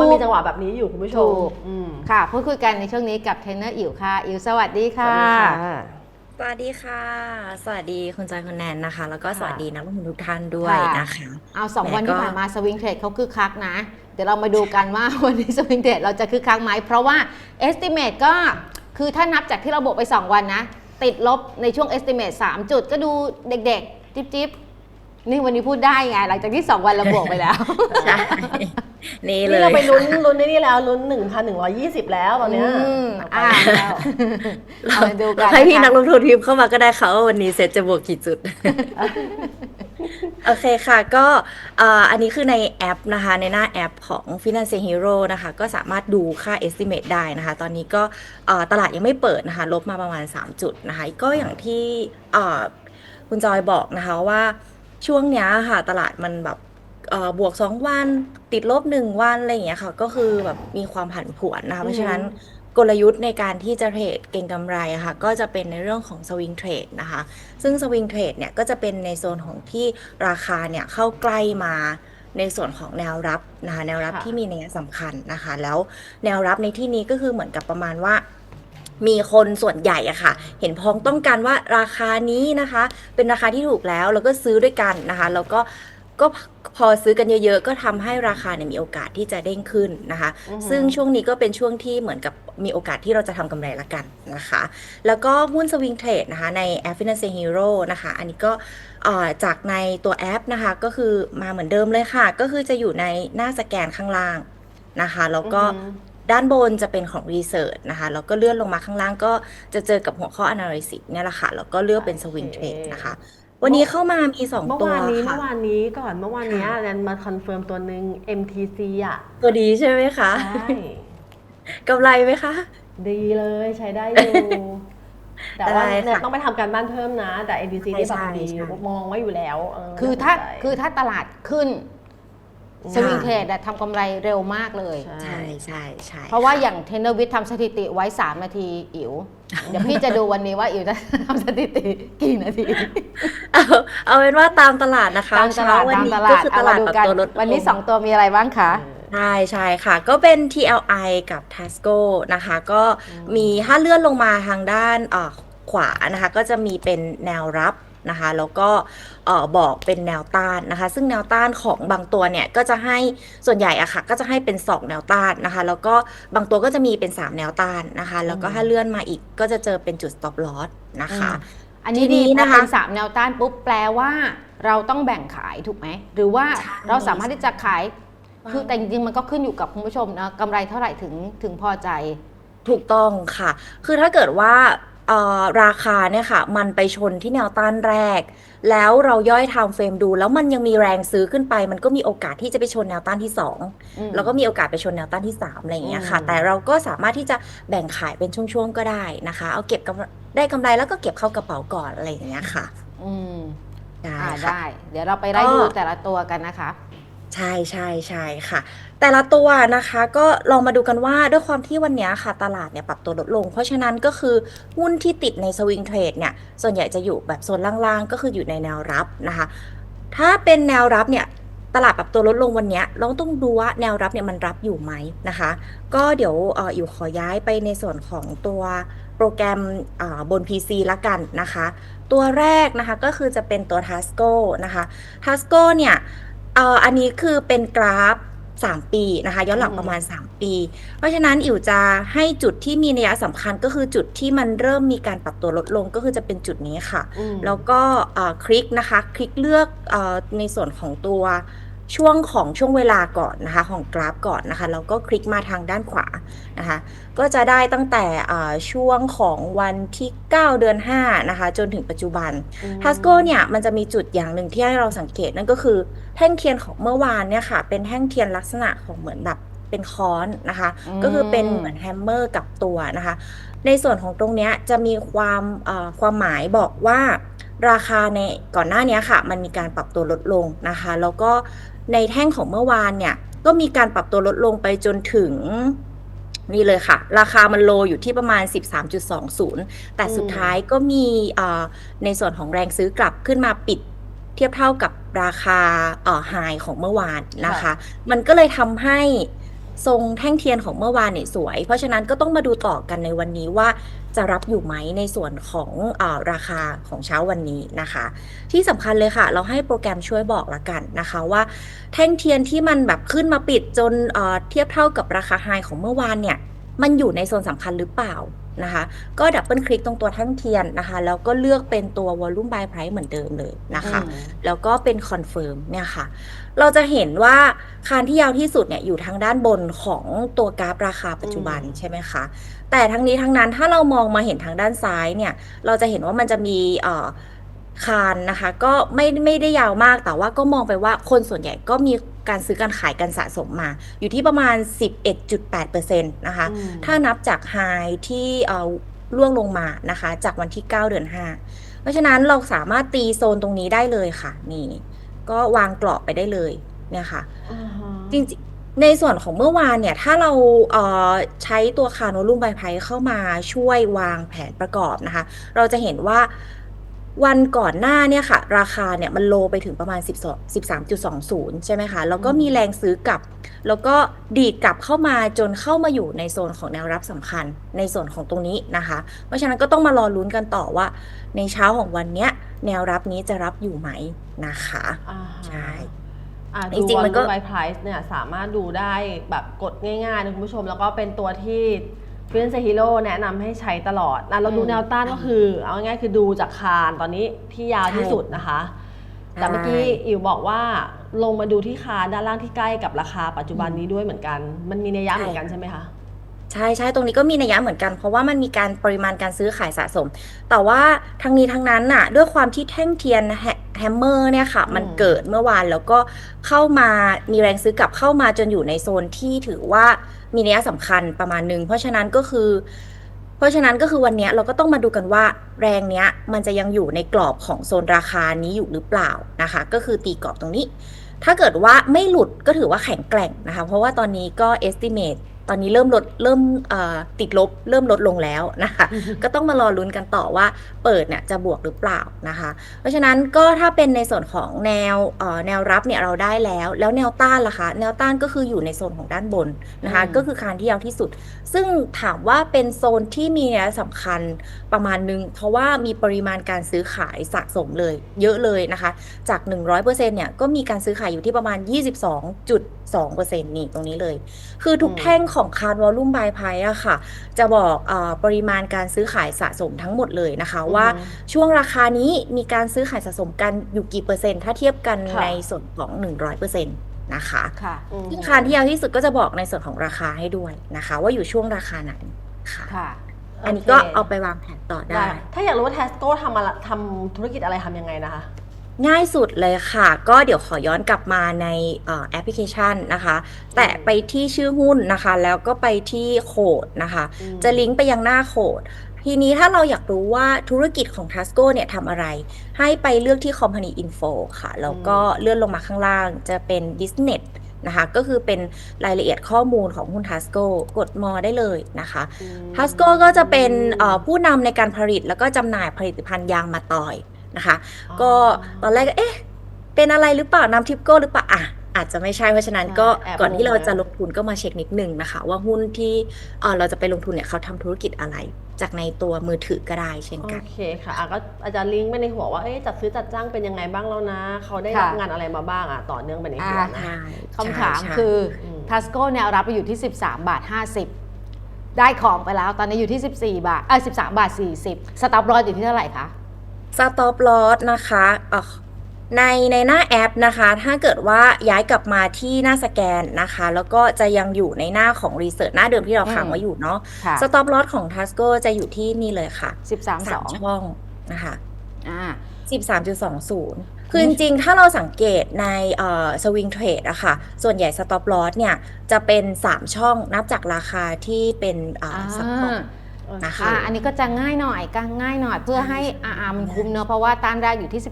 ราะมันมีจังหวะแบบนี้อยู่คุณผู้ชถูมกอืม ค่ะ พูดคุยกันในช่วงนี้กับเทรนเนอร์อิ๋วค่ะ อิ๋วสวัสดีสวัค่ะสดีค่ะ สวัสดีค่ะ สวัสดีคุณจอยคุณแนนนะคะ แล้วก็ค่ะสวัสดีนักลงทุนทุกท่านด้วยค่ะนะคะ เอาสองแหมวันที่ก็ผ่านมาสวิงเทรดเขาคึกคักนะ เดี๋ยวเรามาดูกันว่าวันนี้สวิงเทรดเราจะคึกคักไหม เพราะว่า estimate ก็คือถ้านับจากที่เราบวกไป 2 วันนะ ติดลบในช่วง estimate 3 จุดก็ดูเด็กๆ จิ๊บๆ นี่วันนี้พูดได้ไงหลังจากที่ 2 วันเราบวกไปแล้ว ใช่นี่เลนี่ยเราไปลุ้นค่ะลุ้นในนี่แล้วลุ้นหนึ่งพันหนึ่งร้อยี่สิบแล้วตอนเนี้ยอืมเอาอ่าไปแล้วเอามาดูกันให้พี่ะคะนักลงทุนพิมพ์เข้ามาก็ได้ค่ะว่าวันนี้เซ็ตจะบวกกี่จุด โอเคค่ะก็เอ่ออันนี้คือในแอปนะคะ ในหน้าแอปของ Finance Hero นะคะ ก็สามารถดูค่า estimate ได้นะคะ ตอนนี้ก็เอ่อตลาดยังไม่เปิดนะคะ ลบมาประมาณ 3 จุดนะคะ ก็อย่างที่เอ่อคุณจอยบอกนะคะว่า ช่วงเนี้ยค่ะ ตลาดมันแบบเอ่อบวก2วันติดลบ1วันอะไรอย่างเงี้ยค่ะ ก็คือแบบมีความผันผวนนะคะเพราะฉะนั้นกลยุทธ์ในการที่จะเทรดเก็งกำไรอะค่ะ ก็จะเป็นในเรื่องของสวิงเทรดนะคะ ซึ่งสวิงเทรดเนี่ยก็จะเป็นในโซนของที่ราคาเนี่ยเข้าใกล้มาในส่วนของแนวรับนะคะ แนวรับค่ะ ที่มีนัยสำคัญนะคะ แล้วแนวรับในที่นี้ก็คือเหมือนกับประมาณว่า มีคนส่วนใหญ่อะค่ะ เห็นพ้องต้องกันว่าราคานี้นะคะ เป็นราคาที่ถูกแล้วแล้วก็ซื้อด้วยกันนะคะ แล้วก็ก็พอซื้อกันเยอะๆ ก็ทำให้ราคาเนี่ยมีโอกาสที่จะเด้งขึ้นนะคะอือหือซึ่งช่วงนี้ก็เป็นช่วงที่เหมือนกับมีโอกาสที่เราจะทำกำไรละกันนะคะ แล้วก็หุ้นสวิงเทรดนะคะในแอป Finance Hero นะคะ อันนี้ก็เอ่อจากในตัวแอปนะคะ ก็คือมาเหมือนเดิมเลยค่ะ ก็คือจะอยู่ในหน้าสแกนข้างล่างนะคะ แล้วก็อือหือ ด้านบนจะเป็นของ Research นะคะแล้วก็เลื่อนลงมาข้างล่างก็จะเจอกับหัวข้อ Analysis เนี่ยแหละค่ะแล้วก็เลือกเป็น Swing โอเค Trade นะคะ วันนี้เข้ามามี2เมื่อตัววานนี้ค่ะเมื่อวานนี้ก่อนเมื่อวานเนี้ยค่ะแนนมาคอนเฟิร์มตัวหนึ่ง MTC อะตัวดีใช่ไหมคะ ใช่กำไรไหมคะ ดีเลยใช้ได้อยู่ แต่ว่าได้ค่ะเนี่ยต้องไปทำการบ้านเพิ่มนะ แต่ MTC นี่แบบใช่ดีใช่ มองไว้อยู่แล้วเคือถ้าน่สนใจคือถ้าตลาดขึ้นอืม สวิงเทรดอะทำกำไรเร็วมากเลย ใช่ใช่ใช่ใช่เพราะว่าค่อย่างเทรนเนอร์วิทย์ทำสถิติไว้ 3 นาทีอิ๋วเดี๋ยวพี่จะดูวันนี้ว่าอิ๋วจะทำสถิติกี่นาที เอาเอาเป็นว่าตามตลาดนะคะตามตลาดเช้วันตามนี้ตก็ลาดคือเอาตมาลาดดูปรับกันตัวลดลงวันนี้ 2 ตัวมีอะไรบ้างคะใช่ใช่ค่ะ ก็เป็น TLI กับ Tasco นะคะ ก็มีถ้าเลื่อนลงมาทางด้านเอ่อขวานะคะ ก็จะมีเป็นแนวรับ นะคะแล้วก็เอ่อบอกเป็นแนวต้านนะคะ ซึ่งแนวต้านของบางตัวเนี่ยก็จะให้ส่วนใหญ่อะค่ะก็จะให้เป็น 2 แนวต้านนะคะ แล้วก็บางตัวก็จะมีเป็น 3 แนวต้านนะคะ แล้วก็ถ้าเลื่อนมาอีกก็จะเจอเป็นจุด stop loss นะคะ อันนี้ทีดีนี้นะนะคะเป็นสามแนวต้านปุ๊บแปลว่า เราต้องแบ่งขายถูกไหมหรือว่าใช่เราสามารถที่จะขายคือแต่จริงๆมันก็ขึ้นอยู่กับคุณผู้ชมนะกำไรเท่าไหร่ถึงถึงพอใจ ถูกต้องค่ะ คือถ้าเกิดว่าเอ่อ ราคาเนี่ยค่ะ มันไปชนที่แนวต้านแรก แล้วเราย่อยไทม์เฟรมดู แล้วมันยังมีแรงซื้อขึ้นไป มันก็มีโอกาสที่จะไปชนแนวต้านที่อืม2แล้วก็มีโอกาสไปชนแนวต้านที่3อะไรอย่างเงี้ยค่ะอืมแต่เราก็สามารถที่จะแบ่งขายเป็นช่วงๆก็ได้นะคะ เอาเก็บกำไรได้กำไรแล้วก็เก็บเข้ากระเป๋าก่อนอะไรอย่างเงี้ยค่ะ อืมได้อ่าค่ะได้ เดี๋ยวเราไปไล่ก็ดูแต่ละตัวกันนะคะ ใช่ ใช่ ใช่ค่ะ แต่ละตัวนะคะ ก็ลองมาดูกันว่า ด้วยความที่วันเนี้ยค่ะ ตลาดเนี่ยปรับตัวลดลง เพราะฉะนั้น ก็คือหุ้นที่ติดในสวิงเทรดเนี่ย ส่วนใหญ่จะอยู่แบบโซนล่าง ๆ ก็คืออยู่ในแนวรับนะคะ ถ้าเป็นแนวรับเนี่ย ตลาดปรับตัวลดลงวันเนี้ยเราต้องดูว่าแนวรับเนี่ยมันรับอยู่ไหมนะคะ ก็เดี๋ยวเอ่ออยู่ขอย้ายไปในส่วนของตัวโปรแกรมอ่าบน PC ละกันนะคะ ตัวแรกนะคะก็คือจะเป็นตัว Tasco นะคะ Tasco เนี่ย เอ่ออันนี้คือเป็นกราฟ 3 ปีนะคะ ย้อนหลังอืมประมาณ 3 ปี เพราะฉะนั้นอิ๋วจะให้จุดที่มีนัยสำคัญก็คือจุดที่มันเริ่มมีการปรับตัวลดลงก็คือจะเป็นจุดนี้ค่ะ อืม แล้วก็เอ่อคลิกนะคะ คลิกเลือกเออในส่วนของตัว ช่วงของช่วงเวลาก่อนนะคะของกราฟก่อนนะคะแล้วก็คลิกมาทางด้านขวานะคะก็จะได้ตั้งแต่เอ่อช่วงของวันที่ 9 เดือน5นะคะจนถึงปัจจุบันอืมทัสโกเนี่ยมันจะมีจุดอย่างหนึ่งที่ให้เราสังเกตนั่นก็คือแท่งเทียนของเมื่อวานเนี่ยค่ะเป็นแท่งเทียนลักษณะของเหมือนแบบเป็นค้อนนะคะอืมก็คือเป็นเหมือนแฮมเมอร์กับตัวนะคะ ในส่วนของตรงเนี้ยจะมีความเอ่อความหมายบอกว่าราคาในก่อนหน้านี้ค่ะ มันมีการปรับตัวลดลงนะคะ แล้วก็ ในแท่งของเมื่อวานเนี่ย ก็มีการปรับตัวลดลงไปจนถึงนี่เลยค่ะ ราคามันโลอยู่ที่ประมาณ 13.20 แต่สุดท้ายก็มีเอ่อในส่วนของแรงซื้อกลับขึ้นมาปิดเทียบเท่ากับราคาเอ่อไฮของเมื่อวานนะคะ มันก็เลยทำให้ ทรงแท่งเทียนของเมื่อวานเนี่ยสวย เพราะฉะนั้นก็ต้องมาดูต่อกันในวันนี้ว่าจะรับอยู่ไหมในส่วนของอราคาของเช้าวันนี้นะคะ ที่สำคัญเลยค่ะ เราให้โปรแกรมช่วยบอกละกันนะคะว่า แท่งเทียนที่มันแบบขึ้นมาปิดจนเทียบเท่ากับราคาไฮของเมื่อวานเนี่ยมันอยู่ในโซนสำคัญหรือเปล่า นะคะ ก็ดับเบิลคลิกตรงตัวแท่งเทียนนะคะ แล้วก็เลือกเป็นตัว Volume by Price เหมือนเดิมเลยนะคะอืมแล้วก็เป็นคอนเฟิร์มเนี่ยค่ะ เราจะเห็นว่าคานที่ยาวที่สุดเนี่ยอยู่ทางด้านบนของตัวกราฟราคาปัจจุบันอืมใช่ไหมคะ แต่ทั้งนี้ทั้งนั้นถ้าเรามองมาเห็นทางด้านซ้ายเนี่ย เราจะเห็นว่ามันจะมีเอ่อ คานนะคะ ก็ไม่ไม่ได้ยาวมากแต่ว่าก็มองไปว่าคนส่วนใหญ่ก็มีการซื้อการขายกันสะสมมา อยู่ที่ประมาณ 11.8%นะคะอืมถ้านับจากไฮที่เอ่อล่วงลงมานะคะ จากวันที่ 9 เดือน 5 เพราะฉะนั้นเราสามารถตีโซนตรงนี้ได้เลยค่ะ นี่ ก็วางกรอบไปได้เลยเนี่ยค่ะอ่าฮะจริงๆ ในส่วนของเมื่อวานเนี่ย ถ้าเราเอ่อใช้ตัวคาโนลุ่มใบไพเข้ามาช่วยวางแผนประกอบนะคะ เราจะเห็นว่า วันก่อนหน้าเนี่ยค่ะ ราคาเนี่ยมันโลไปถึงประมาณ 12 13.20 ใช่ไหมคะแล้วก็มีแรงซื้อกลับ แล้วก็ดีดกลับเข้ามาจนเข้ามาอยู่ในโซนของแนวรับสำคัญในส่วนของตรงนี้นะคะ เพราะฉะนั้นก็ต้องมารอลุ้นกันต่อว่า ในเช้าของวันเนี้ยแนวรับนี้จะรับอยู่ไหมนะคะอ่าฮะใช่อ่าจริงๆมันก็ไ p r i c e เนี่ยสามารถดูได้แบบกดง่ายๆนะคุณผู้ชมแล้วก็เป็นตัวที่ ฟินเซฮิโร่แนะนำให้ใช้ตลอดแล้วเราดูอืมแนวต้านก็คือ เอาง่ายๆคือดูจากคานตอนนี้ที่ยาวที่ใช่สุดนะคะ แต่เมื่อกี้อิวบอกว่าลงมาดูที่คานด้านล่างที่ใกล้กับราคาปัจจุบันนี้ด้วยเหมือนกัน มันมีนัยยะเหมือนกันใช่ไหมคะใช่ใช่ตรงนี้ก็มีนัยยะเหมือนกัน เพราะว่ามันมีการปริมาณการซื้อขายสะสม แต่ว่าทั้งนี้ทั้งนั้นน่ะ ด้วยความที่แท่งเทียน แฮแฮมเมอร์เนี่ยค่ะอืมมันเกิดเมื่อวานแล้วก็เข้ามามีแรงซื้อกลับเข้ามาจนอยู่ในโซนที่ถือว่ามีนัยสำคัญประมาณหนึ่งเพราะฉะนั้นก็คือ เพราะฉะนั้นก็คือวันเนี้ยเราก็ต้องมาดูกันว่าแรงเนี้ยมันจะยังอยู่ในกรอบของโซนราคานี้อยู่หรือเปล่านะคะ ก็คือตีกรอบตรงนี้ ถ้าเกิดว่าไม่หลุดก็ถือว่าแข็งแกร่งนะคะ เพราะว่าตอนนี้ก็ estimate ตอนนี้เริ่มลดเริ่มเอ่อติดลบ เริ่มลดลงแล้วนะคะ ก็ต้องมารอลุ้นกันต่อว่าเปิดเนี่ยจะบวกหรือเปล่านะคะ เพราะฉะนั้นก็ถ้าเป็นในส่วนของแนวเอ่อแนวรับเนี่ยเราได้แล้ว แล้วแนวต้านล่ะคะแนวต้านก็คืออยู่ในโซนของด้านบนนะคะอืมก็คือคานที่ยาวที่สุด ซึ่งถามว่าเป็นโซนที่มีนัยสำคัญประมาณนึง เพราะว่ามีปริมาณการซื้อขายสะสมเลย เยอะเลยนะคะ จาก 100%เนี่ยก็มีการซื้อขายอยู่ที่ประมาณ 22.2%นี่ตรงนี้เลย คือทุกอืมแท่งของคาร์ดวอลลุ่มบายไพอะค่ะ จะบอกเออปริมาณการซื้อขายสะสมทั้งหมดเลยนะคะ ว่าช่วงราคานี้มีการซื้อขายสะสมกันอยู่กี่เปอร์เซ็นต์ ถ้าเทียบกันค่ะในส่วนของ 100%นะคะค่ะอืมซึ่งคานที่ยาวที่สุดก็จะบอกในส่วนของราคาให้ด้วยนะคะ ว่าอยู่ช่วงราคาไหนค่ะค่ะอันนี้ก็เอาไปวางแผนต่อได้ได้ถ้าอยากรู้ว่า Tesco ทำอะไรทำธุรกิจอะไรทำยังไงนะคะ ง่ายสุดเลยค่ะ ก็เดี๋ยวขอย้อนกลับมาในเอ่อแอปพลิเคชันนะคะ แตะไปที่ชื่อหุ้นนะคะ แล้วก็ไปที่โคดนะคะอืมจะลิงก์ไปยังหน้าโคดทีนี้ถ้าเราอยากรู้ว่าธุรกิจของ Tasco เนี่ยทำอะไร ให้ไปเลือกที่ Company Info ค่ะ แล้วก็เลื่อนลงมาข้างล่างจะเป็น Business นะคะ ก็คือเป็นรายละเอียดข้อมูลของหุ้น Tasco กดมอได้เลยนะคะอืมทัสโกก็จะเป็นเอ่อผู้นำในการผลิตแล้วก็จำหน่ายผลิตภัณฑ์ยางมาตอย นะคะ ก็ตอนแรกก็เอ๊ะ เป็นอะไรหรือเปล่าน้ำทิปโก้หรือเปล่าอะอาจจะไม่ใช่เพราะฉะนั้นใช่ก็แอบก่อนที่งงเราจะนะลงทุนก็มาเช็คนิดนึงนะคะ ว่าหุ้นที่เอ่อเราจะไปลงทุนเนี่ยเขาทำธุรกิจอะไร จากในตัวมือถือก็ได้เช่นโอกันเคค่ะอะก็อาจารย์ลิงก์ไปในหัวว่าเอ๊ะจัดซื้อจัดจ้างเป็นยังไงบ้างแล้วนะ เขาได้รับค่ะงานอะไรมาบ้างอะต่อเนื่องไปในหัวอ่านะใช่คำถามใช่คือมทัสโก้แนวรับไปอยู่ที่ 13 บาท 50 ได้ของไปแล้วตอนนี้อยู่ที่ 14 บาทเออ13 บาท 40 สต็อปลอสอยู่ที่เท่าไหร่คะ สต็อปลอสนะคะเอ่อในในหน้าแอปนะคะ ถ้าเกิดว่าย้ายกลับมาที่หน้าสแกนนะคะ แล้วก็จะยังอยู่ในหน้าของรีเสิร์ชหน้าเดิมที่เราค้างไว้อยู่เนาะค่ะสต็อปลอสของ Tasco จะอยู่ที่นี่เลยค่ะ 13สาม2ช่องนะคะอ่า13.20 คือจริงๆ ถ้าเราสังเกตในสวิงเทรดอะค่ะ ส่วนใหญ่สต็อปลอสเนี่ย จะเป็น 3 ช่องนับจากราคาที่เป็นอ่าอ่าซัพพอร์ต นะคะอ่าอันนี้ก็จะง่ายหน่อยกางง่ายหน่อยเพื่อให้อาอามันคุ้มเนอะเพราะว่าต้านแรกอยู่ที่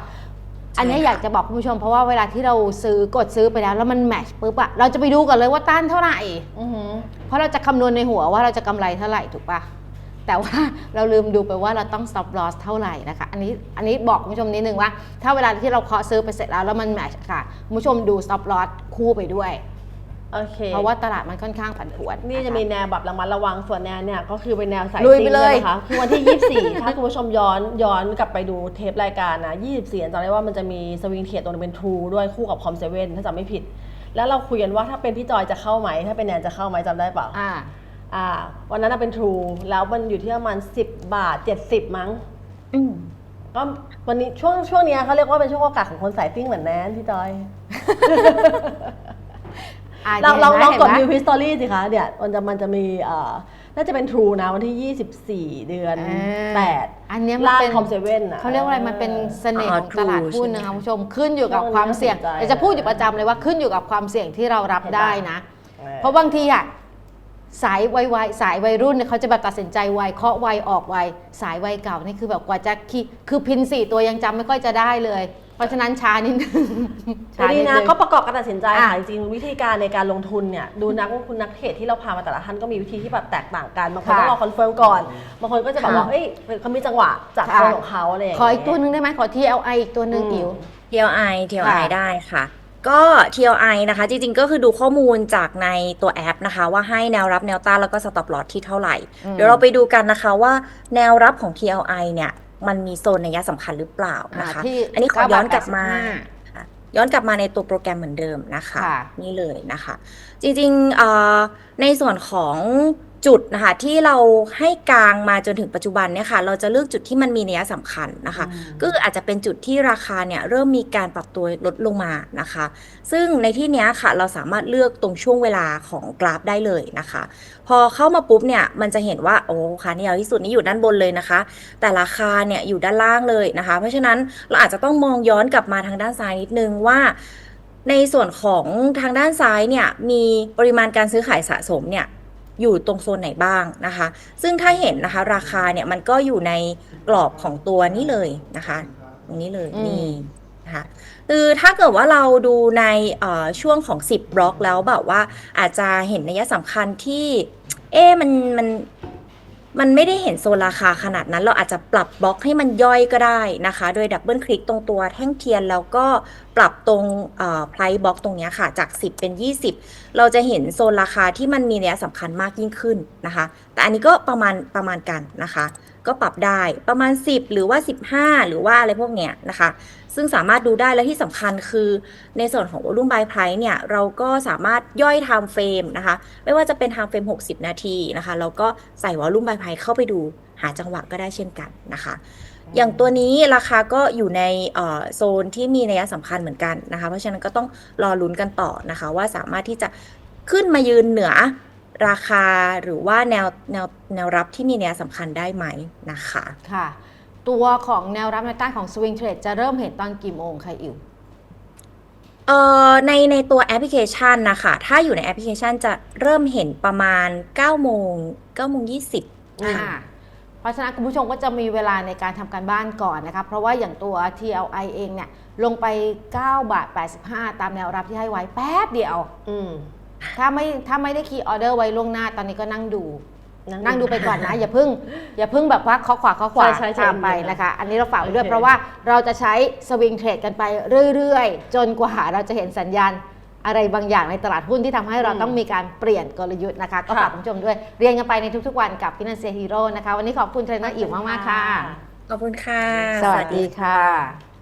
13.9 อันนี้อยากจะบอกคุณผู้ชมเพราะว่าเวลาที่เราซื้อกดซื้อไปแล้ว แล้วมันแมทช์ปุ๊บอะเราจะไปดูกันเลยว่าต้านเท่าไหร่อือหือเพราะเราจะคำนวณในหัวว่าเราจะกำไรเท่าไหร่ถูกปะแต่ว่าเราลืมดูไปว่าเราต้อง stop loss เท่าไหร่นะคะ อันนี้อันนี้บอกคุณผู้ชมนิดนึงว่า ถ้าเวลาที่เราเคาะซื้อไปเสร็จแล้วแล้วมันแมทช์ค่ะคุณผู้ชมดู stop loss คู่ไปด้วย โอเคเพราะว่าตลาดมันค่อนข้างผันผวนนี่จะคมีแนวแบบระมัดระวังส่วนแนวเนี่ยก็คือเป็นแนวสายลุยซิ่ไปงเลยนะคะคือวันที่ 24 ถ้าคุณผู้ชมย้อนย้อนกลับไปดูเทปรายการนะ 24จำได้ว่ามันจะมีสวิงเทียตรงนึงเป็นทรูด้วยคู่กับคอมเซเว่นถ้าจำไม่ผิด แล้วเราคุยกันว่าถ้าเป็นพี่จอยจะเข้าไหม ถ้าเป็นแนนจะเข้าไหมจำได้เปล่าอ่าอ่า วันนั้นนะเป็นทรูแล้วมันอยู่ที่ประมาณ 10 บาท 70 มั้งอืมก็วันนี้ช่วงช่วงเนี้ยเขาเรียกว่าเป็นช่วงโอกาสของคนสายซิ่งเหมือนแนนพี่จอย อ่าเราเราห็นไหมลองกดห็นไหม View History สิคะเนี่ยมันจะมันจะมีเอ่อน่าจะเป็น True นะวันที่ 24 เดือน อ่า 8 อันเนี้ยมันล่างเป็นคอมเซเว่นอะเขาเรียกว่าอะไรมันเป็นเสน่ห์อ๋อของตลาด True หุ้นใช่ไหมนะคะคุณผู้ชมขึ้นอยู่กับความเสี่ยงน่าสนใจเดี๋ยวจะพูดอยู่ประจำเลยว่าขึ้นอยู่กับความเสี่ยงที่เรารับเห็นปะได้นะเออเพราะบางทีอะสายวัยวัยสายวัยรุ่นเนี่ยเขาจะแบบตัดสินใจไวเคาะไวออกไวสายวัยเก่านี่คือแบบกว่าจะคีคือพินสี่ตัวยังจำไม่ค่อยจะได้เลย เพราะฉะนั้นช้านิดนึงทีนี้นะช้าดงก็ประกอบการตัดสินใจอะค่ะจริงๆวิธีการในการลงทุนเนี่ยดูนักลงทุนนักเทรดที่เราพามาแต่ละท่านก็มีวิธีที่แบบแตกต่างกันบางคนค่ะต้องรอคอนเฟิร์มก่อนบางคนก็จะแบบว่าค่ะ เอ้ยเขามีจังหวะจากค่ะคนของเขาอะไรอย่างขอเงี้ย อีกตัวหนึ่งได้ไหมขอ TLI อีกตัวหนึ่งอืม อิ๋ว TLI TLI ค่ะได้ค่ะ ก็ TLI นะคะ จริงๆ ก็คือดูข้อมูลจากในตัวแอปนะคะ ว่าให้แนวรับแนวต้านแล้วก็ stop loss ที่เท่าไหร่อืมเดี๋ยวเราไปดูกันนะคะว่าแนวรับของ TLI เนี่ย มันมีโซนนัยสำคัญหรือเปล่านะคะ ที่อันนี้ขอย้อนกลับมา9.85ค่ะย้อนกลับมาในตัวโปรแกรมเหมือนเดิมนะคะ ค่ะ นี่เลยนะคะ จริงๆเอ่อในส่วนของ จุดนะคะที่เราให้กลางมาจนถึงปัจจุบันเนี่ยค่ะเราจะเลือกจุดที่มันมีนัยสำคัญนะคะอืมก็คืออาจจะเป็นจุดที่ราคาเนี่ยเริ่มมีการปรับตัวลดลงมานะคะ ซึ่งในที่เนี้ยค่ะเราสามารถเลือกตรงช่วงเวลาของกราฟได้เลยนะคะ พอเข้ามาปุ๊บเนี่ยมันจะเห็นว่าโอ้ค่ะนี่ยาวที่สุดนี่อยู่ด้านบนเลยนะคะ แต่ราคาเนี่ยอยู่ด้านล่างเลยนะคะ เพราะฉะนั้นเราอาจจะต้องมองย้อนกลับมาทางด้านซ้ายนิดนึงว่าในส่วนของทางด้านซ้ายเนี่ยมีปริมาณการซื้อขายสะสมเนี่ย อยู่ตรงโซนไหนบ้างนะคะ ซึ่งถ้าเห็นนะคะราคาเนี่ยมันก็อยู่ในกรอบของตัวนี้เลยนะคะ ตรงนี้เลยอืม นี่นะคะคือถ้าเกิดว่าเราดูในเอ่อช่วงของ 10บล็อกแล้วแบบว่าอาจจะเห็นนัยสำคัญที่ เอ๊ะมันมัน มันไม่ได้เห็นโซนราคาขนาดนั้น เราอาจจะปรับบล็อกให้มันย่อยก็ได้นะคะ โดยดับเบิลคลิกตรงตัวแท่งเทียน แล้วก็ปรับตรงไพรบล็อกตรงนี้ค่ะ จาก 10 เป็น 20 เราจะเห็นโซนราคาที่มันมีนัยสำคัญมากยิ่งขึ้นนะคะ แต่อันนี้ก็ประมาณประมาณกันนะคะ ก็ปรับได้ประมาณ 10 หรือว่า 15 หรือว่าอะไรพวกเนี้ยนะคะ ซึ่งสามารถดูได้และที่สำคัญคือในส่วนของ volume buy price เนี่ย เราก็สามารถย่อย time frame นะคะ ไม่ว่าจะเป็น time frame 60 นาทีนะคะแล้วก็ใส่ volume buy price เข้าไปดูหาจังหวะก็ได้เช่นกันนะคะอย่างตัวนี้ราคาก็อยู่ในโซนที่มีนัยสำคัญเหมือนกันนะคะ เพราะฉะนั้นก็ต้องรอลุ้นกันต่อนะคะ ว่าสามารถที่จะขึ้นมายืนเหนือ ราคาหรือว่าแนวแนวแนวรับที่มีนัยสำคัญได้ไหมนะคะ ค่ะ ตัวของแนวรับแนวต้านของ Swing Trade จะเริ่มเห็นตอนกี่โมงคะอิ๋วเอ่อในในตัวแอปพลิเคชันนะคะ ถ้าอยู่ในแอปพลิเคชันจะเริ่มเห็นประมาณ9โมง9โมง20อืมค่ะเพราะฉะนั้นคุณผู้ชมก็จะมีเวลาในการทำการบ้านก่อนนะคะ เพราะว่าอย่างตัว TLI เองเนี่ยลงไป 9 บาท 85 ตามแนวรับที่ให้ไว้แป๊บเดียว อืม ถ้าไม่ถ้าไม่ได้คีย์ออเดอร์ไว้ล่วงหน้าตอนนี้ก็นั่งดู นั่นั่งงดูดูไปก่อนนะ อย่าเพึ่ง อย่าเพึ่งแบบว่าเคาะขวาเคาะขวาใช่ใช่ใช่ตามไปนะคะ อันนี้เราฝากไว้ด้วย โอเคเพราะว่าเราจะใช้สวิงเทรดกันไปเรื่อยๆ จนกว่าเราจะเห็นสัญญาณอะไรบางอย่างในตลาดหุ้นที่ทำให้เราต้องมีการเปลี่ยนกลยุทธ์นะคะ ก็ฝากคุณผู้ชมด้วยเรียนกันไปในทุกๆวันกับ Financial Hero นะคะ วันนี้ขอบคุณเทรนเนอร์อิ๋วมากๆค่ะ ขอบคุณค่ะ สวัสดีค่ะ